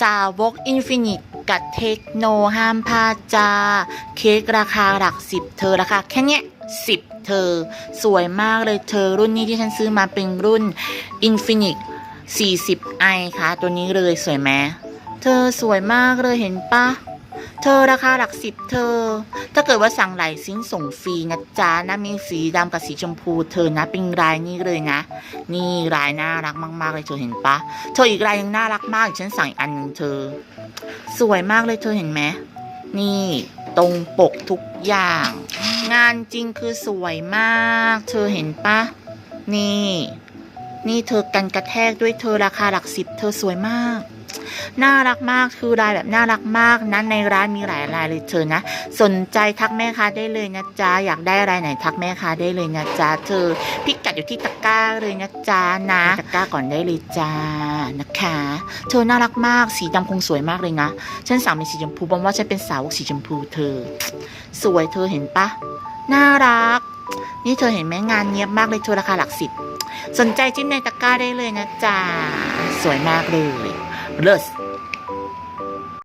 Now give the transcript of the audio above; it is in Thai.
สาวกอินฟินิตกับเทคโนห้ามพลาดจ้า เค้กราคาหลักสิบเธอราคาแค่เนี้ยสิบเธอ สวยมากเลยเธอรุ่นนี้ที่ฉันซื้อมาเป็นรุ่นอินฟินิต40 i ค่ะ ตัวนี้เลยสวยไหมเธอสวยมากเลยเห็นปะ เธอราคาหลักสิบเธอ ถ้าเกิดว่าสั่งหลายชิ้นส่งฟรีนะจ๊ะนะมีสีดำกับสีชมพู เธอนะเป็นลายนี้เลยนะ นี่ลายน่ารักมากๆเลยเธอเห็นปะเธออีกลายยังน่ารักมากฉันสั่งอีกอันหนึ่งเธอ สวยมากเลยเธอเห็นไหมนี่ตรงปกทุกอย่าง งานจริงคือสวยมาก เธอเห็นปะนี่ นี่เธอกันกระแทกด้วยเธอราคาหลักสิบเธอสวยมาก น่ารักมากคือลายแบบน่ารักมากนะในร้านมีหลายลายเลยเธอนะ สนใจทักแม่ค้าได้เลยนะจ๊ะอยากได้อะไรไหนทักแม่ค้าได้เลยนะจ๊ะเธอพิกัดอยู่ที่ตะกร้าเลยนะจ๊ะนะตะกร้าก่อนได้เลยจ้านะคะ เธอน่ารักมากสีดำคงสวยมากเลยนะฉันสั่งเป็นสีชมพูบอกว่าฉันเป็นสาวกสีชมพูเธอ สวยเธอเห็นปะน่ารัก นี่เธอเห็นไหมงานเนียบมากเลยเธอราคาหลักสิบ สนใจจิ้มในตะกร้าได้เลยนะจ๊ะ สวยมากเลยเลิศ